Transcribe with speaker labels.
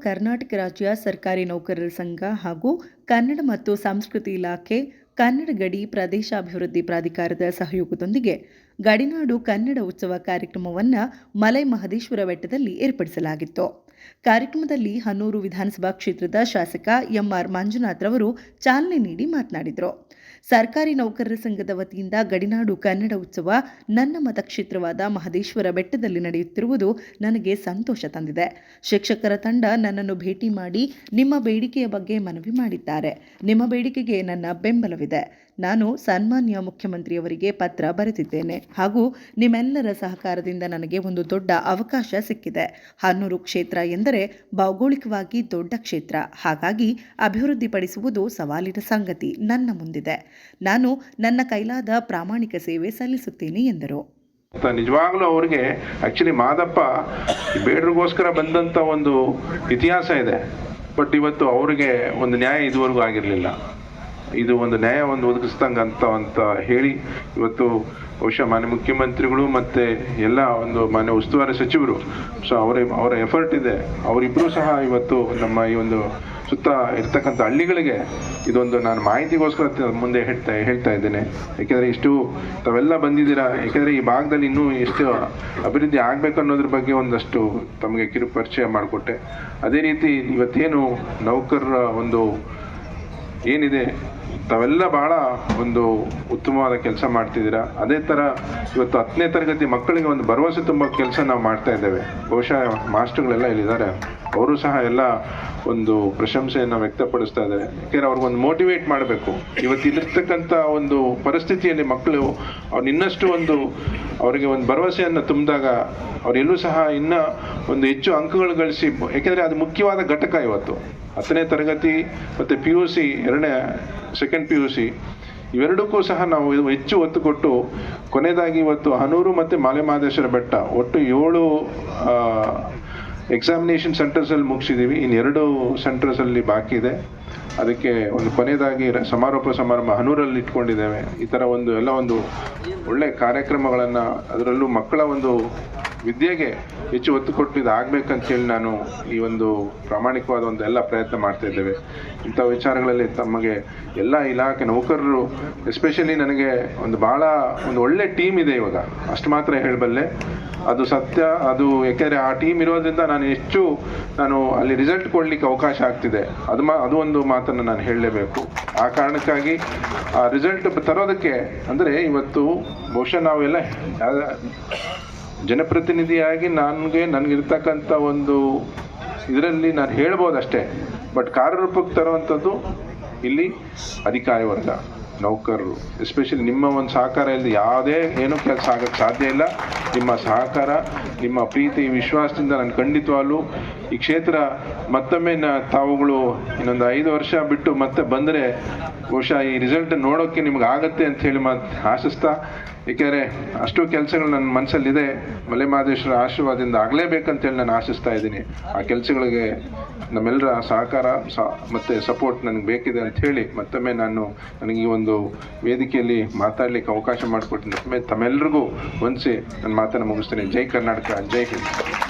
Speaker 1: ಕರ್ನಾಟಕ ರಾಜ್ಯ ಸರ್ಕಾರಿ ನೌಕರರ ಸಂಘ ಹಾಗೂ ಕನ್ನಡ ಮತ್ತು ಸಂಸ್ಕೃತಿ ಇಲಾಖೆ ಕನ್ನಡ ಗಡಿ ಪ್ರದೇಶಾಭಿವೃದ್ಧಿ ಪ್ರಾಧಿಕಾರದ ಸಹಯೋಗದೊಂದಿಗೆ ಗಡಿನಾಡು ಕನ್ನಡ ಉತ್ಸವ ಕಾರ್ಯಕ್ರಮವನ್ನು ಮಲೈ ಮಹದೇಶ್ವರ ಬೆಟ್ಟದಲ್ಲಿ ಏರ್ಪಡಿಸಲಾಗಿತ್ತು. ಕಾರ್ಯಕ್ರಮದಲ್ಲಿ ಹನೂರು ವಿಧಾನಸಭಾ ಕ್ಷೇತ್ರದ ಶಾಸಕ ಎಂಆರ್ ಮಂಜುನಾಥ್ ರವರು ಚಾಲನೆ ನೀಡಿ ಮಾತನಾಡಿದರು. ಸರ್ಕಾರಿ ನೌಕರರ ಸಂಘದ ವತಿಯಿಂದ ಗಡಿನಾಡು ಕನ್ನಡ ಉತ್ಸವ ನನ್ನ ಮತಕ್ಷೇತ್ರವಾದ ಮಹದೇಶ್ವರ ಬೆಟ್ಟದಲ್ಲಿ ನಡೆಯುತ್ತಿರುವುದು ನನಗೆ ಸಂತೋಷ ತಂದಿದೆ. ಶಿಕ್ಷಕರ ತಂಡ ನನ್ನನ್ನು ಭೇಟಿ ಮಾಡಿ ನಿಮ್ಮ ಬೇಡಿಕೆಯ ಬಗ್ಗೆ ಮನವಿ ಮಾಡಿದ್ದಾರೆ. ನಿಮ್ಮ ಬೇಡಿಕೆಗೆ ನನ್ನ ಬೆಂಬಲವಿದೆ. ನಾನು ಸನ್ಮಾನ್ಯ ಮುಖ್ಯಮಂತ್ರಿಯವರಿಗೆ ಪತ್ರ ಬರೆದಿದ್ದೇನೆ. ಹಾಗೂ ನಿಮ್ಮೆಲ್ಲರ ಸಹಕಾರದಿಂದ ನನಗೆ ಒಂದು ದೊಡ್ಡ ಅವಕಾಶ ಸಿಕ್ಕಿದೆ. ಹನ್ನೂರು ಕ್ಷೇತ್ರ ಎಂದರೆ ಭೌಗೋಳಿಕವಾಗಿ ದೊಡ್ಡ ಕ್ಷೇತ್ರ. ಹಾಗಾಗಿ ಅಭಿವೃದ್ಧಿಪಡಿಸುವುದು ಸವಾಲಿನ ಸಂಗತಿ. ನನ್ನ ಮುಂದಿದೆ. ನಾನು ನನ್ನ ಕೈಲಾದ ಪ್ರಾಮಾಣಿಕ ಸೇವೆ ಸಲ್ಲಿಸುತ್ತೇನೆ, ಎಂದರು.
Speaker 2: ನಿಜವಾಗ್ಲೂ ಅವ್ರಿಗೆ ಆಕ್ಚುಲಿ ಮಾದಪ್ಪ ಬೇಡರಿಗೋಸ್ಕರ ಬಂದಂತ ಒಂದು ಇತಿಹಾಸ ಇದೆ. ಬಟ್ ಇವತ್ತು ಅವ್ರಿಗೆ ಒಂದು ನ್ಯಾಯ ಇದುವರೆಗೂ ಆಗಿರಲಿಲ್ಲ. ಇದು ಒಂದು ನ್ಯಾಯವನ್ನು ಒದಗಿಸ್ದಂಗೆ ಅಂತ ಅಂತ ಹೇಳಿ ಇವತ್ತು ಬಹುಶಃ ಮಾನ್ಯ ಮುಖ್ಯಮಂತ್ರಿಗಳು ಮತ್ತೆ ಎಲ್ಲ ಒಂದು ಮಾನ್ಯ ಉಸ್ತುವಾರಿ ಸಚಿವರು, ಸೊ ಅವರ ಅವರ ಎಫರ್ಟ್ ಇದೆ. ಅವರಿಬ್ಬರೂ ಸಹ ಇವತ್ತು ನಮ್ಮ ಈ ಒಂದು ಸುತ್ತ ಇರ್ತಕ್ಕಂಥ ಹಳ್ಳಿಗಳಿಗೆ ಇದೊಂದು ನಾನು ಮಾಹಿತಿಗೋಸ್ಕರ ಮುಂದೆ ಹೇಳ್ತಾ ಹೇಳ್ತಾ ಇದ್ದೇನೆ. ಯಾಕೆಂದರೆ ಇಷ್ಟು ತಾವೆಲ್ಲ ಬಂದಿದ್ದೀರಾ, ಯಾಕೆಂದರೆ ಈ ಭಾಗದಲ್ಲಿ ಇನ್ನೂ ಎಷ್ಟು ಅಭಿವೃದ್ಧಿ ಆಗಬೇಕು ಅನ್ನೋದ್ರ ಬಗ್ಗೆ ಒಂದಷ್ಟು ತಮಗೆ ಕಿರು ಪರಿಚಯ ಮಾಡಿಕೊಟ್ಟೆ. ಅದೇ ರೀತಿ ಇವತ್ತೇನು ನೌಕರರ ಒಂದು ಏನಿದೆ? ತಾವೆಲ್ಲ ಬಹಳ ಒಂದು ಉತ್ತಮವಾದ ಕೆಲಸ ಮಾಡ್ತಿದ್ದೀರಾ? ಅದೇ ಥರ ಇವತ್ತು ಹತ್ತನೇ ತರಗತಿ ಮಕ್ಕಳಿಗೆ ಒಂದು ಭರವಸೆ ತುಂಬ ಕೆಲಸ ನಾವು ಮಾಡ್ತಾ ಇದ್ದೇವೆ. ಬಹುಶಃ ಮಾಸ್ಟರ್ಗಳೆಲ್ಲ ಇಲ್ಲಿದ್ದಾರೆ. ಅವರು ಸಹ ಎಲ್ಲ ಒಂದು ಪ್ರಶಂಸೆಯನ್ನು ವ್ಯಕ್ತಪಡಿಸ್ತಾ ಇದ್ದಾರೆ. ಯಾಕೆಂದ್ರೆ ಅವ್ರಿಗೊಂದು ಮೋಟಿವೇಟ್ ಮಾಡಬೇಕು. ಇವತ್ತು ಇಲ್ಲಿರ್ತಕ್ಕಂಥ ಒಂದು ಪರಿಸ್ಥಿತಿಯಲ್ಲಿ ಮಕ್ಕಳು ಅವ್ರು ಇನ್ನಷ್ಟು ಒಂದು ಅವರಿಗೆ ಒಂದು ಭರವಸೆಯನ್ನು ತುಂಬಿದಾಗ ಅವರೆಲ್ಲೂ ಸಹ ಇನ್ನೂ ಒಂದು ಹೆಚ್ಚು ಅಂಕಗಳು ಗಳಿಸಿ, ಯಾಕೆಂದರೆ ಅದು ಮುಖ್ಯವಾದ ಘಟಕ ಇವತ್ತು. ಹತ್ತನೇ ತರಗತಿ ಮತ್ತು ಪಿ ಯು ಸಿ ಎರಡನೇ ಸೆಕೆಂಡ್ ಪಿ ಯು ಸಿ ಇವೆರಡಕ್ಕೂ ಸಹ ನಾವು ಹೆಚ್ಚು ಒತ್ತು ಕೊಟ್ಟು, ಕೊನೆಯದಾಗಿ ಇವತ್ತು ಹನೂರು ಮತ್ತು ಮಾಲೆ ಮಹದೇಶ್ವರ ಬೆಟ್ಟ, ಒಟ್ಟು ಏಳು ಎಕ್ಸಾಮಿನೇಷನ್ ಸೆಂಟರ್ಸಲ್ಲಿ ಮುಗಿಸಿದ್ದೀವಿ ಇನ್ನೆರಡು ಸೆಂಟರ್ಸಲ್ಲಿ ಬಾಕಿ ಇದೆ. ಅದಕ್ಕೆ ಒಂದು ಕೊನೆಯದಾಗಿ ಸಮಾರೋಪ ಸಮಾರಂಭ ಹನೂರಲ್ಲಿ ಇಟ್ಕೊಂಡಿದ್ದೇವೆ. ಈ ಥರ ಒಂದು ಎಲ್ಲ ಒಂದು ಒಳ್ಳೆ ಕಾರ್ಯಕ್ರಮಗಳನ್ನು ಅದರಲ್ಲೂ ಮಕ್ಕಳ ಒಂದು ವಿದ್ಯೆಗೆ ಹೆಚ್ಚು ಒತ್ತು ಕೊಟ್ಟು ಇದು ಹೇಳಿ ನಾನು ಈ ಒಂದು ಪ್ರಾಮಾಣಿಕವಾದ ಒಂದು ಎಲ್ಲ ಪ್ರಯತ್ನ ಮಾಡ್ತಾ ಇದ್ದೇವೆ. ಇಂಥ ವಿಚಾರಗಳಲ್ಲಿ ತಮಗೆ ಎಲ್ಲ ಇಲಾಖೆ ನೌಕರರು ಎಸ್ಪೆಷಲಿ ನನಗೆ ಒಂದು ಭಾಳ ಒಂದು ಒಳ್ಳೆ ಟೀಮ್ ಇದೆ ಇವಾಗ. ಅಷ್ಟು ಮಾತ್ರ ಹೇಳಬಲ್ಲೆ, ಅದು ಸತ್ಯ, ಅದು ಏಕೆಂದರೆ ಆ ಟೀಮ್ ಇರೋದ್ರಿಂದ ನಾನು ಹೆಚ್ಚು ನಾನು ಅಲ್ಲಿ ರಿಸಲ್ಟ್ ಕೊಡಲಿಕ್ಕೆ ಅವಕಾಶ ಆಗ್ತಿದೆ. ಅದು ಮಾ, ಅದು ಒಂದು ಮಾತನ್ನು ನಾನು ಹೇಳಲೇಬೇಕು. ಆ ಕಾರಣಕ್ಕಾಗಿ ಆ ರಿಸಲ್ಟ್ ತರೋದಕ್ಕೆ, ಅಂದರೆ ಇವತ್ತು ಬಹುಶಃ ನಾವೆಲ್ಲ ಜನಪ್ರತಿನಿಧಿಯಾಗಿ ನನಗೆ ನನಗಿರ್ತಕ್ಕಂಥ ಒಂದು ಇದರಲ್ಲಿ ನಾನು ಹೇಳ್ಬೋದು ಅಷ್ಟೇ ಬಟ್ ಕಾರ್ಯರೂಪಕ್ಕೆ ತರುವಂಥದ್ದು ಇಲ್ಲಿ ಅಧಿಕಾರಿ ವರ್ಗ. ನೌಕರರು ಎಸ್ಪೆಷಲಿ ನಿಮ್ಮ ಒಂದು ಸಹಕಾರ ಇಲ್ಲದೆ ಯಾವುದೇ ಏನೂ ಕೆಲಸ ಆಗೋಕ್ಕೆ ಸಾಧ್ಯ ಇಲ್ಲ. ನಿಮ್ಮ ಸಹಕಾರ, ನಿಮ್ಮ ಪ್ರೀತಿ, ವಿಶ್ವಾಸದಿಂದ ನಾನು ಖಂಡಿತವಾಗ್ಲೂ ಈ ಕ್ಷೇತ್ರ ಮತ್ತೊಮ್ಮೆ ತಾವುಗಳು ಇನ್ನೊಂದು ಐದು ವರ್ಷ ಬಿಟ್ಟು ಮತ್ತೆ ಬಂದರೆ ಬಹುಶಃ ಈ ರಿಸಲ್ಟ್ ನೋಡೋಕ್ಕೆ ನಿಮ್ಗೆ ಆಗತ್ತೆ ಅಂತ ಹೇಳಿ ಮಾತು ಆಶಿಸ್ತಾ, ಏಕೆಂದರೆ ಅಷ್ಟು ಕೆಲಸಗಳು ನನ್ನ ಮನಸ್ಸಲ್ಲಿದೆ. ಮಲೆ ಮಹದೇಶ್ವರ ಆಶೀರ್ವಾದದಿಂದ ಆಗಲೇಬೇಕಂತೇಳಿ ನಾನು ಆಶಿಸ್ತಾ ಇದ್ದೀನಿ. ಆ ಕೆಲಸಗಳಿಗೆ ನಮ್ಮೆಲ್ಲರ ಸಹಕಾರ, ಸ, ಮತ್ತು ಸಪೋರ್ಟ್ ನನಗೆ ಬೇಕಿದೆ ಅಂತ ಹೇಳಿ ಮತ್ತೊಮ್ಮೆ ನಾನು ನನಗೆ ಈ ಒಂದು ವೇದಿಕೆಯಲ್ಲಿ ಮಾತಾಡಲಿಕ್ಕೆ ಅವಕಾಶ ಮಾಡಿಕೊಟ್ಟಿದ್ದಕ್ಕೆ ತಮ್ಮೆಲ್ಲರಿಗೂ ವಂದಿಸಿ ನನ್ನ ಮಾತನ್ನು ಮುಗಿಸ್ತೇನೆ. ಜೈ ಕರ್ನಾಟಕ ಜೈ ಹಿಂದ್.